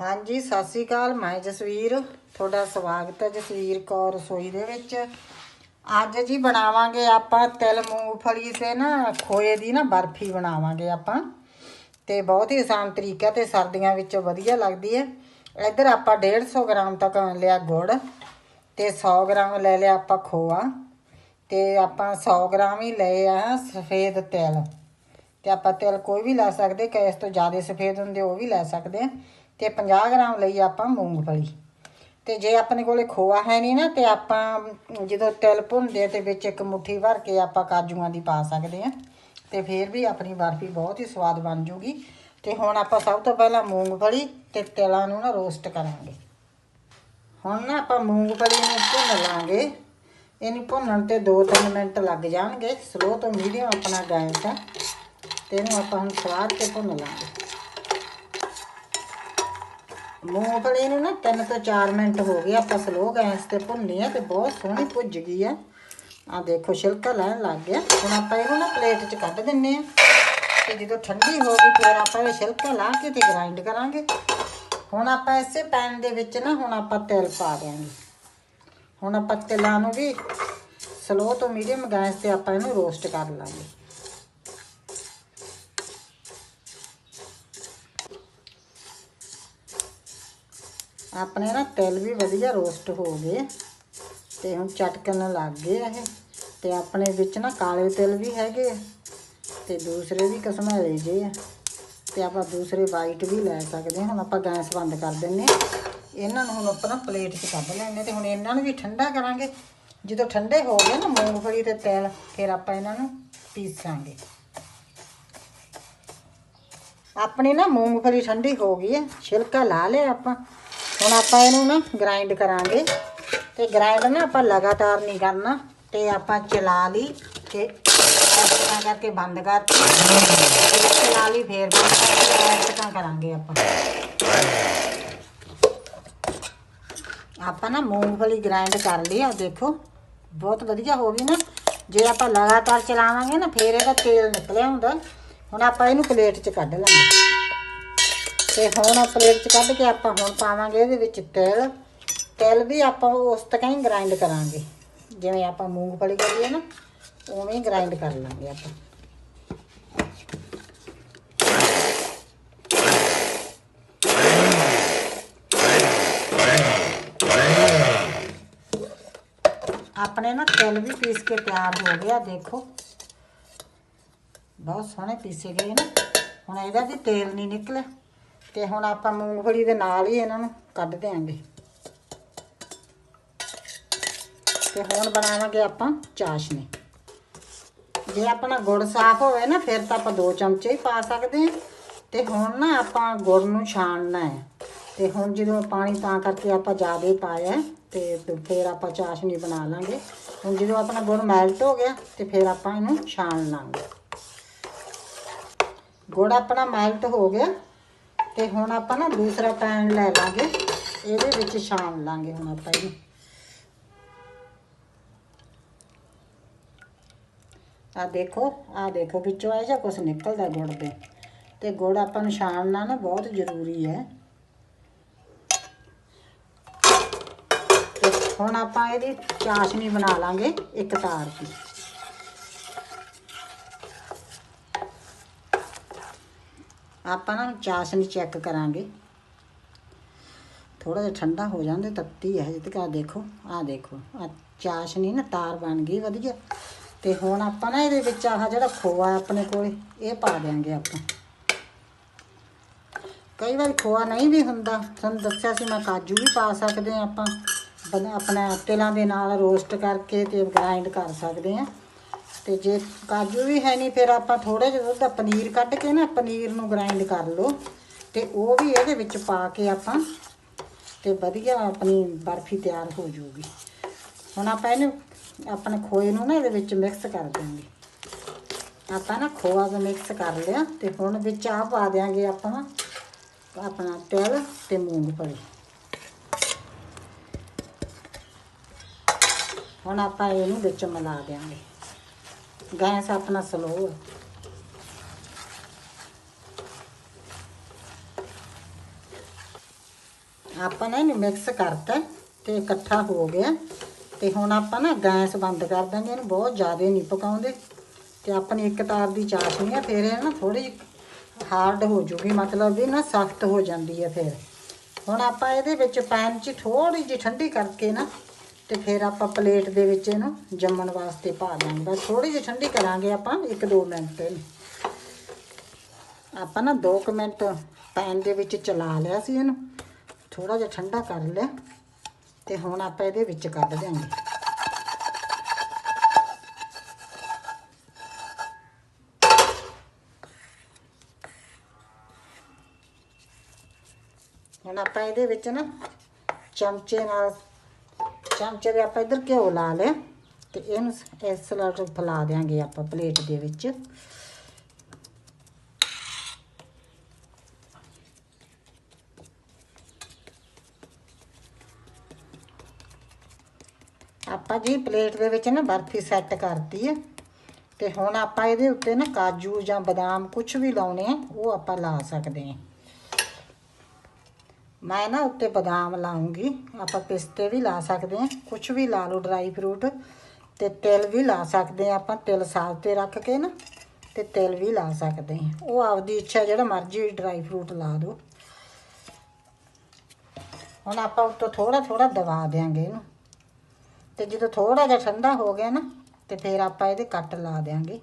ਹਾਂਜੀ, ਸਤਿ ਸ੍ਰੀ ਅਕਾਲ। ਮੈਂ ਜਸਵੀਰ। ਤੁਹਾਡਾ ਸਵਾਗਤ ਹੈ ਜਸਵੀਰ ਕੌਰ ਰਸੋਈ ਦੇ ਵਿੱਚ। ਅੱਜ ਜੀ ਬਣਾਵਾਂਗੇ ਆਪਾਂ ਤਿਲ ਮੂੰਗਫਲੀ ਤੇ ਨਾ ਖੋਏ ਦੀ ਨਾ ਬਰਫੀ ਬਣਾਵਾਂਗੇ ਆਪਾਂ। ਤੇ ਬਹੁਤ ਹੀ ਆਸਾਨ ਤਰੀਕਾ ਤੇ ਸਰਦੀਆਂ ਵਿੱਚ ਵਧੀਆ ਲੱਗਦੀ ਹੈ। ਇੱਧਰ ਆਪਾਂ 150 ਗ੍ਰਾਮ ਤੱਕ ਲਿਆ ਗੁੜ ਤੇ 100 ਗ੍ਰਾਮ ਲੈ ਲਿਆ ਆਪਾਂ ਖੋਆ। ਤੇ ਆਪਾਂ 100 ਗ੍ਰਾਮ ਹੀ ਲਏ ਆ ਸਫੇਦ ਤਿਲ। ਤੇ ਆਪਾਂ ਤਿਲ ਕੋਈ ਵੀ ਲੈ ਸਕਦੇ ਕਿ ਤੋਂ ਜ਼ਿਆਦਾ ਸਫੇਦ ਹੁੰਦੇ ਉਹ ਵੀ ਲੈ ਸਕਦੇ ਆ। ਤੇ 50 ਗ੍ਰਾਮ ਲਈ ਆਪਾਂ ਮੂੰਗਫਲੀ ਤੇ ਜੇ ਆਪਣੇ ਕੋਲੇ ਖੋਆ ਹੈ ਨਹੀਂ ਨਾ, ਤੇ ਆਪਾਂ ਜਦੋਂ ਤਿਲ ਭੁੰਨਦੇ ਤੇ ਵਿੱਚ ਇੱਕ ਮੁੱਠੀ ਭਰ ਕੇ ਆਪਾਂ ਕਾਜੂਆਂ ਦੀ ਪਾ ਸਕਦੇ ਆ। ਤੇ ਫਿਰ ਵੀ ਆਪਣੀ ਬਰਫੀ ਬਹੁਤ ਹੀ ਸਵਾਦ ਬਣ ਜੂਗੀ। ਤੇ ਹੁਣ ਆਪਾਂ ਸਭ ਤੋਂ ਪਹਿਲਾਂ ਮੂੰਗਫਲੀ ਤੇ ਤਿਲਾਂ ਨੂੰ ਨਾ ਰੋਸਟ ਕਰਾਂਗੇ। ਹੁਣ ਨਾ ਆਪਾਂ ਮੂੰਗਫਲੀ ਨੂੰ ਭੁੰਨ ਲਾਂਗੇ। ਇਹਨੂੰ ਭੁੰਨਣ ਤੇ 2-3 ਮਿੰਟ ਲੱਗ ਜਾਣਗੇ। ਸਲੋ ਤੋਂ ਮੀਡੀਅਮ ਆਪਣਾ ਗੈਸ ਹੈ ਤੇ ਇਹਨੂੰ ਆਪਾਂ ਹੁਣ ਸਵਾਦ ਕੇ ਭੁੰਨ ਲਾਂਗੇ। ਮੂੰਗਫਲੀ ਨੂੰ ਨਾ 3 ਤੋਂ 4 ਮਿੰਟ ਹੋ ਗਏ, ਆਪਾਂ ਸਲੋ ਗੈਸ ਤੇ ਭੁੰਨੀ ਹੈ ਤੇ ਬਹੁਤ ਸੋਹਣੀ ਭੁੱਜ ਗਈ ਹੈ ਆ ਦੇਖੋ, ਛਿਲਕਾ ਲੈਣ ਲੱਗ ਗਿਆ। ਹੁਣ ਆਪਾਂ ਇਹਨੂੰ ਨਾ ਪਲੇਟ 'ਚ ਕੱਢ ਦਿੰਨੇ ਆ। ਤੇ ਜਦੋਂ ਠੰਡੀ ਹੋ ਗਈ, ਫਿਰ ਆਪਾਂ ਇਹ ਛਿਲਕਾ ਲਾ ਕੇ ਤੇ ਗ੍ਰਾਈਂਡ ਕਰਾਂਗੇ। ਹੁਣ ਆਪਾਂ ਇਸੇ ਪੈਨ ਦੇ ਵਿੱਚ ਨਾ, ਹੁਣ ਆਪਾਂ ਤਿਲ ਪਾ ਦਿਆਂਗੇ। ਹੁਣ ਆਪਾਂ ਤਿਲਾਂ ਨੂੰ ਵੀ ਸਲੋ ਤੋਂ ਮੀਡੀਅਮ ਗੈਸ ਤੇ ਆਪਾਂ ਇਹਨੂੰ ਰੋਸਟ ਕਰ ਲਾਂਗੇ। ਆਪਣੇ ਨਾ ਤਿਲ ਵੀ ਵਧੀਆ ਰੋਸਟ ਹੋ ਗਏ ਤੇ ਹੁਣ ਚਟਕਣ ਲੱਗ ਗਏ ਇਹ। ਤੇ ਆਪਣੇ ਵਿੱਚ ਨਾ ਕਾਲੇ ਤਿਲ ਵੀ ਹੈਗੇ ਆ ਤੇ ਦੂਸਰੇ ਵੀ ਕਸਮੈਲੇ ਜੇ ਆ। ਤੇ ਆਪਾਂ ਦੂਸਰੇ ਵਾਈਟ ਵੀ ਲੈ ਸਕਦੇ ਹਾਂ। ਹੁਣ ਆਪਾਂ ਗੈਸ ਬੰਦ ਕਰ ਦਿੰਨੇ ਆ। ਇਹਨਾਂ ਨੂੰ ਹੁਣ ਆਪਾਂ ਪਲੇਟ 'ਚ ਕੱਢ ਲੈਣੇ ਤੇ ਹੁਣ ਇਹਨਾਂ ਨੂੰ ਵੀ ਠੰਡਾ ਕਰਾਂਗੇ। ਜਦੋਂ ਠੰਡੇ ਹੋ ਗਏ ਨਾ ਮੂੰਗਫਲੀ ਤੇ ਤਿਲ, ਫਿਰ ਆਪਾਂ ਇਹਨਾਂ ਨੂੰ ਪੀਸਾਂਗੇ। ਆਪਣੀ ਨਾ ਮੂੰਗਫਲੀ ਠੰਡੀ ਹੋ ਗਈ ਹੈ ਛਿਲਕਾ ਲਾ ਲਿਆ ਆਪਾਂ। ਹੁਣ ਆਪਾਂ ਇਹਨੂੰ ਨਾ ਗ੍ਰਾਈਂਡ ਕਰਾਂਗੇ ਤੇ ਗ੍ਰਾਈਂਡ ਨਾ ਆਪਾਂ ਲਗਾਤਾਰ ਨਹੀਂ ਕਰਨਾ ਤੇ ਆਪਾਂ ਚਲਾ ਲਈ ਤੇ ਇਸ ਤਰ੍ਹਾਂ ਕਰਕੇ ਬੰਦ ਕਰਤੀ ਚਲਾ ਲਈ ਫੇਰ ਬੰਦ ਕਰਕੇ ਇਸ ਕਰਾਂਗੇ ਆਪਾਂ। ਆਪਾਂ ਨਾ ਮੂੰਗਫਲੀ ਗ੍ਰਾਈਂਡ ਕਰ ਲਈ ਆ, ਦੇਖੋ। ਬਹੁਤ ਵਧੀਆ ਹੋ ਗਈ ਨਾ। ਜੇ ਆਪਾਂ ਲਗਾਤਾਰ ਚਲਾਵਾਂਗੇ ਨਾ, ਫੇਰ ਇਹਦਾ ਤੇਲ ਨਿਕਲਿਆ ਹੁੰਦਾ। ਹੁਣ ਆਪਾਂ ਇਹਨੂੰ ਪਲੇਟ 'ਚ ਕੱਢ ਲਾਂਗੇ। ਤੇ ਹੁਣ ਪਲੇਟ 'ਚ ਕੱਢ ਕੇ ਆਪਾਂ ਹੁਣ ਪਾਵਾਂਗੇ ਇਹਦੇ ਵਿੱਚ ਤਿਲ। ਤਿਲ ਵੀ ਆਪਾਂ ਉਸ ਤਰ੍ਹਾਂ ਹੀ ਗ੍ਰਾਈਂਡ ਕਰਾਂਗੇ। ਜਿਵੇਂ ਆਪਾਂ ਮੂੰਗਫਲੀ ਕਰੀਏ ਨਾ, ਉਵੇਂ ਹੀ ਗ੍ਰਾਈਂਡ ਕਰ ਲਾਂਗੇ ਆਪਾਂ। ਆਪਣੇ ਨਾ ਤਿਲ ਵੀ ਪੀਸ ਕੇ ਤਿਆਰ ਹੋ ਗਿਆ, ਦੇਖੋ। ਬਹੁਤ ਸੋਹਣੇ ਪੀਸੇ ਗਏ ਨਾ। ਹੁਣ ਇਹਦਾ ਵੀ ਤੇਲ ਨਹੀਂ ਨਿਕਲਿਆ। ਤੇ ਹੁਣ ਆਪਾਂ ਮੂੰਗਫਲੀ ਦੇ ਨਾਲ ਹੀ ਇਹਨਾਂ ਨੂੰ ਕੱਢ ਦਿਆਂਗੇ। ਤੇ ਹੁਣ ਬਣਾਵਾਂਗੇ ਆਪਾਂ ਚਾਸ਼ਨੀ। ਜੇ ਆਪਣਾ ਗੁੜ ਸਾਫ਼ ਹੋਵੇ ਨਾ, ਫਿਰ ਤਾਂ ਆਪਾਂ ਦੋ ਚਮਚੇ ਹੀ ਪਾ ਸਕਦੇ ਹਾਂ। ਤੇ ਹੁਣ ਨਾ ਆਪਾਂ ਗੁੜ ਨੂੰ ਛਾਣਨਾ ਹੈ। ਤੇ ਹੁਣ ਜਦੋਂ ਪਾਣੀ ਤਾਂ ਕਰਕੇ ਆਪਾਂ ਜ਼ਿਆਦਾ ਪਾਇਆ ਤੇ ਫਿਰ ਆਪਾਂ ਚਾਸ਼ਨੀ ਬਣਾ ਲਾਂਗੇ। ਹੁਣ ਜਦੋਂ ਆਪਣਾ ਗੁੜ ਮੈਲਟ ਹੋ ਗਿਆ, ਤੇ ਫਿਰ ਆਪਾਂ ਇਹਨੂੰ ਛਾਣ ਲਾਂਗੇ। ਗੁੜ ਆਪਣਾ ਮੈਲਟ ਹੋ ਗਿਆ। ਤੇ ਹੁਣ ਆਪਾਂ ਨਾ ਦੂਸਰਾ ਪੈਨ ਲੈ ਲਾਂਗੇ। ਇਹਦੇ ਵਿੱਚ ਛਾਣ ਲਾਂਗੇ ਹੁਣ ਆਪਾਂ ਇਹਨੂੰ। ਆ ਦੇਖੋ ਆ ਦੇਖੋ, ਵਿੱਚੋਂ ਇਹ ਜਿਹਾ ਕੁਝ ਨਿਕਲਦਾ ਗੁੜ ਦੇ। ਤੇ ਗੁੜ ਆਪਾਂ ਨੂੰ ਛਾਣਨਾ ਨਾ ਬਹੁਤ ਜ਼ਰੂਰੀ ਹੈ। ਹੁਣ ਆਪਾਂ ਇਹਦੀ ਚਾਸ਼ਨੀ ਬਣਾ ਲਾਂਗੇ ਇੱਕ ਤਾਰ ਦੀ। ਆਪਾਂ ਨਾ ਚਾਸ਼ਨੀ ਚੈੱਕ ਕਰਾਂਗੇ। ਥੋੜਾ ਜਿਹਾ ਠੰਡਾ ਹੋ ਜਾਂਦੇ, ਤੱਤੀ ਹੈ ਜਿੱਦ ਕਾ ਦੇਖੋ ਆ ਦੇਖੋ ਆ ਚਾਸ਼ਨੀ ਨਾ ਤਾਰ ਬਣ ਗਈ, ਵਧੀਆ। ਤੇ ਹੁਣ ਆਪਾਂ ਨਾ ਇਹਦੇ ਵਿੱਚ ਆਹ ਜਿਹੜਾ ਖੋਆ ਆਪਣੇ ਕੋਲ, ਇਹ ਪਾ ਦਿਆਂਗੇ ਆਪਾਂ। ਕਈ ਵਾਰ ਖੋਆ ਨਹੀਂ ਵੀ ਹੁੰਦਾ। ਤੁਹਾਨੂੰ ਦੱਸਿਆ ਸੀ ਮੈਂ ਕਾਜੂ ਵੀ ਪਾ ਸਕਦੇ ਹਾਂ ਆਪਾਂ। ਬਣਾ, ਆਪਣਾ ਤਿਲਾਂ ਦੇ ਨਾਲ ਰੋਸਟ ਕਰਕੇ ਤੇ ਗ੍ਰਾਈਂਡ ਕਰ ਸਕਦੇ ਹਾਂ। ਤੇ ਜੇ ਕਾਜੂ ਵੀ ਹੈ ਨਹੀਂ, ਫਿਰ ਆਪਾਂ ਥੋੜਾ ਜਿਹਾ ਦੁੱਧ ਦਾ ਪਨੀਰ ਕੱਢ ਕੇ ਨਾ ਪਨੀਰ ਨੂੰ ਗ੍ਰਾਈਂਡ ਕਰ ਲਓ ਤੇ ਉਹ ਵੀ ਇਹਦੇ ਵਿੱਚ ਪਾ ਕੇ ਆਪਾਂ ਤੇ ਵਧੀਆ ਆਪਣੀ ਬਰਫੀ ਤਿਆਰ ਹੋ ਜਾਊਗੀ। ਹੁਣ ਆਪਾਂ ਇਹਨੂੰ, ਆਪਣੇ ਖੋਏ ਨੂੰ ਨਾ ਇਹਦੇ ਵਿੱਚ ਮਿਕਸ ਕਰ ਦਾਂਗੇ ਆਪਾਂ ਨਾ ਖੋਆ ਦਾ ਮਿਕਸ ਕਰ ਲਿਆ ਤੇ ਹੁਣ ਵਿੱਚ ਆ ਪਾ ਦਿਆਂਗੇ ਆਪਾਂ ਆਪਣਾ ਤਿਲ ਤੇ ਮੂੰਗਫਲੀ। ਹੁਣ ਆਪਾਂ ਇਹਨੂੰ ਵਿੱਚ ਮਿਲਾ ਦਿਆਂਗੇ। ਗੈਸ ਆਪਣਾ ਸਲੋ ਹੈ ਆਪਾਂ ਨੇ ਇਹਨੂੰ ਮਿਕਸ ਕਰਤਾ ਤੇ ਇਕੱਠਾ ਹੋ ਗਿਆ ਤੇ ਹੁਣ ਆਪਾਂ ਨਾ ਗੈਸ ਬੰਦ ਕਰ ਦਾਂਗੇ ਇਹਨੂੰ ਬਹੁਤ ਜ਼ਿਆਦਾ ਨਹੀਂ ਪਕਾਉਂਦੇ। ਤੇ ਆਪਣੀ ਇੱਕ ਤਾਰ ਦੀ ਚਾਸ਼ਨੀ ਆ, ਫਿਰ ਇਹ ਨਾ ਥੋੜੀ ਹਾਰਡ ਹੋ ਜੂਗੀ, ਮਤਲਬ ਵੀ ਨਾ ਸਖਤ ਹੋ ਜਾਂਦੀ ਹੈ ਫਿਰ। ਹੁਣ ਆਪਾਂ ਇਹਦੇ ਵਿੱਚ ਪੈਨ 'ਚ ਥੋੜੀ ਜਿਹੀ ਠੰਡੀ ਕਰਕੇ ਨਾ ਤੇ ਫਿਰ ਆਪਾਂ ਪਲੇਟ ਦੇ ਵਿੱਚ ਇਹਨੂੰ ਜੰਮਣ ਵਾਸਤੇ ਪਾ ਦਾਂਗੇ। ਬਸ ਥੋੜੀ ਜਿਹੀ ਠੰਡੀ ਕਰਾਂਗੇ ਆਪਾਂ 1-2 ਮਿੰਟ। ਇਹਨੂੰ ਆਪਾਂ ਨਾ 2 ਮਿੰਟ ਪੈਨ ਦੇ ਵਿੱਚ ਚਲਾ ਲਿਆ ਸੀ ਇਹਨੂੰ। ਥੋੜਾ ਜਿਹਾ ਠੰਡਾ ਕਰ ਲਿਆ ਤੇ ਹੁਣ ਆਪਾਂ ਇਹਦੇ ਵਿੱਚ ਕੱਢ ਦਿਆਂਗੇ। ਹੁਣ ਆਪਾਂ ਇਹਦੇ ਵਿੱਚ ਨਾ ਚਮਚੇ ਨਾਲ ਚਮਚੇ ਦੇ ਆਪਾਂ ਇੱਧਰ ਘਿਓ ਲਾ ਲਿਆ ਤੇ ਇਹਨੂੰ ਇਸ ਲਾਟ ਫਲਾ ਦਿਆਂਗੇ ਆਪਾਂ ਪਲੇਟ ਦੇ ਵਿੱਚ। ਆਪਾਂ ਜੀ ਪਲੇਟ ਦੇ ਵਿੱਚ ਨਾ ਬਰਫੀ ਸੈੱਟ ਕਰਤੀ ਹੈ ਤੇ ਹੁਣ ਆਪਾਂ ਇਹਦੇ ਉੱਤੇ ਨਾ ਕਾਜੂ ਜਾਂ ਬਦਾਮ ਕੁਝ ਵੀ ਲਾਉਣੇ ਆ, ਉਹ ਆਪਾਂ ਲਾ ਸਕਦੇ ਹਾਂ ਮੈਂ ਨਾ ਉੱਤੇ ਬਦਾਮ ਲਾਉਂਗੀ। ਆਪਾਂ ਪਿਸਤੇ ਵੀ ਲਾ ਸਕਦੇ ਹਾਂ ਕੁਝ ਵੀ ਲਾ ਲਓ ਡਰਾਈ ਫਰੂਟ ਤੇ ਤਿਲ ਵੀ ਲਾ ਸਕਦੇ ਹਾਂ ਆਪਾਂ, ਤਿਲ ਸਾਫ਼ ਤੇ ਰੱਖ ਕੇ ਨਾ ਤੇ ਤਿਲ ਵੀ ਲਾ ਸਕਦੇ ਹਾਂ। ਉਹ ਆਪਦੀ ਇੱਛਾ ਜਿਹੜਾ ਮਰਜ਼ੀ ਡਰਾਈ ਫਰੂਟ ਲਾ ਦਿਓ। ਹੁਣ ਆਪਾਂ ਉੱਤੋਂ ਥੋੜਾ ਥੋੜਾ ਦਬਾ ਦਿਆਂਗੇ ਇਹਨੂੰ। ਤੇ ਜਦੋਂ ਥੋੜਾ ਜਿਹਾ ਠੰਡਾ ਹੋ ਗਿਆ ਨਾ, ਤੇ ਫਿਰ ਆਪਾਂ ਇਹਦੇ ਕੱਟ ਲਾ ਦਿਆਂਗੇ।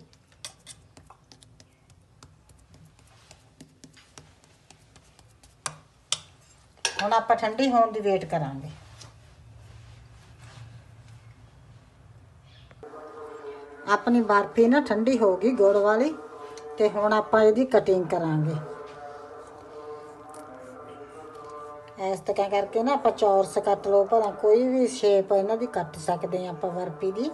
ਹੁਣ ਆਪਾਂ ਠੰਡੀ ਹੋਣ ਦੀ ਵੇਟ ਕਰਾਂਗੇ। ਆਪਣੀ ਬਰਫੀ ਨਾ ਠੰਡੀ ਹੋ ਗਈ ਗੁੜ ਵਾਲੀ, ਤੇ ਹੁਣ ਆਪਾਂ ਇਹਦੀ ਕਟਿੰਗ ਕਰਾਂਗੇ। ਇਸ ਤਰ੍ਹਾਂ ਕਰਕੇ ਨਾ ਆਪਾਂ ਚੌਰਸ ਕੱਟ ਲਓ, ਭਲਾ ਕੋਈ ਵੀ ਸ਼ੇਪ ਇਹਨਾਂ ਦੀ ਕੱਟ ਸਕਦੇ ਆ ਆਪਾਂ ਬਰਫੀ ਦੀ।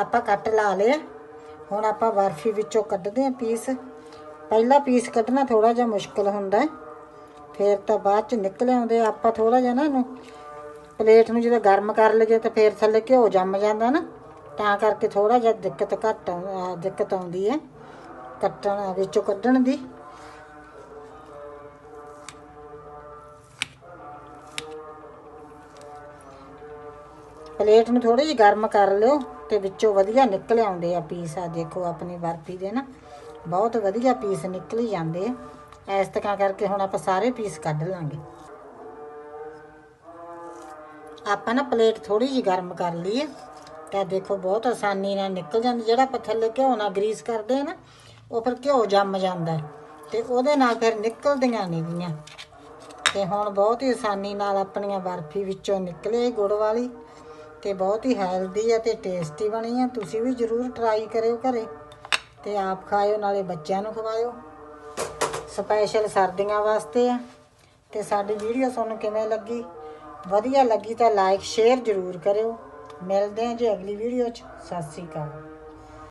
ਆਪਾਂ ਕੱਟ ਲਾ ਲਿਆ ਹੁਣ ਆਪਾਂ ਬਰਫੀ ਵਿੱਚੋਂ ਕੱਢਦੇ ਆ ਪੀਸ। ਪਹਿਲਾ ਪੀਸ ਕੱਢਣਾ ਥੋੜਾ ਜਿਹਾ ਮੁਸ਼ਕਲ ਹੁੰਦਾ ਹੈ। ਫਿਰ ਤਾਂ ਬਾਅਦ ਚ ਨਿਕਲ ਆਉਂਦੇ ਆਪਾਂ ਥੋੜਾ ਜਿਹਾ ਨਾ ਇਹਨੂੰ। ਪਲੇਟ ਨੂੰ ਜਦੋਂ ਗਰਮ ਕਰ ਲਈਏ ਤਾਂ ਫਿਰ ਥੱਲੇ ਘਿਓ ਜੰਮ ਜਾਂਦਾ ਨਾ। ਤਾਂ ਕਰਕੇ ਥੋੜਾ ਜਿਹਾ ਦਿੱਕਤ ਘੱਟ ਦਿੱਕਤ ਆਉਂਦੀ ਹੈ। ਕੱਟਣ, ਵਿੱਚੋਂ ਕੱਢਣ ਦੀ। ਪਲੇਟ ਨੂੰ ਥੋੜੀ ਜਿਹੀ ਗਰਮ ਕਰ ਲਿਓ ਤੇ ਵਿੱਚੋਂ ਵਧੀਆ ਨਿਕਲ ਆਉਂਦੇ ਆ ਪੀਸ। ਆ ਦੇਖੋ ਆਪਣੀ ਬਰਫੀ ਦੇ ਨਾ, ਬਹੁਤ ਵਧੀਆ ਪੀਸ ਨਿਕਲ ਜਾਂਦੇ ਆ। ਇਸ ਤਰ੍ਹਾਂ ਕਰਕੇ ਹੁਣ ਆਪਾਂ ਸਾਰੇ ਪੀਸ ਕੱਢ ਲਾਂਗੇ। ਆਪਾਂ ਨਾ ਪਲੇਟ ਥੋੜੀ ਜਿਹੀ ਗਰਮ ਕਰ ਲਈਏ ਤਾਂ ਦੇਖੋ ਬਹੁਤ ਆਸਾਨੀ ਨਾਲ ਨਿਕਲ ਜਾਂਦੀ, ਜਿਹੜਾ ਆਪਾਂ ਥੱਲੇ ਘਿਓ ਨਾਲ ਗਰੀਸ ਕਰਦੇ ਆ ਨਾ, ਉਹ ਫਿਰ ਘਿਓ ਜੰਮ ਜਾਂਦਾ। ਹੈ ਤੇ ਉਹਦੇ ਨਾਲ ਫਿਰ ਨਿਕਲਦੀਆਂ ਨਹੀਂ ਗੀਆਂ। ਤੇ ਹੁਣ ਬਹੁਤ ਹੀ ਆਸਾਨੀ ਨਾਲ ਆਪਣੀਆਂ ਬਰਫੀ ਵਿੱਚੋਂ ਨਿਕਲੇ ਗੁੜ ਵਾਲੀ। ਤੇ ਬਹੁਤ ਹੀ ਹੈਲਦੀ ਹੈ ਤੇ ਟੇਸਟੀ ਬਣੀ ਆ। ਤੁਸੀਂ ਵੀ ਜ਼ਰੂਰ ਟਰਾਈ ਕਰਿਓ ਘਰੇ ਤੇ ਆਪ ਖਾਇਓ, ਨਾਲੇ ਬੱਚਿਆਂ ਨੂੰ ਖਵਾਇਓ। ਸਪੈਸ਼ਲ ਸਰਦੀਆਂ ਵਾਸਤੇ ਆ। ਤੇ ਸਾਡੀ ਵੀਡੀਓ ਤੁਹਾਨੂੰ ਕਿਵੇਂ ਲੱਗੀ? ਵਧੀਆ ਲੱਗੀ ਤਾਂ ਲਾਈਕ ਸ਼ੇਅਰ ਜ਼ਰੂਰ ਕਰਿਓ। ਮਿਲਦੇ ਹਾਂ ਜੀ ਅਗਲੀ ਵੀਡੀਓ 'ਚ। ਸਤਿ ਸ੍ਰੀ ਅਕਾਲ।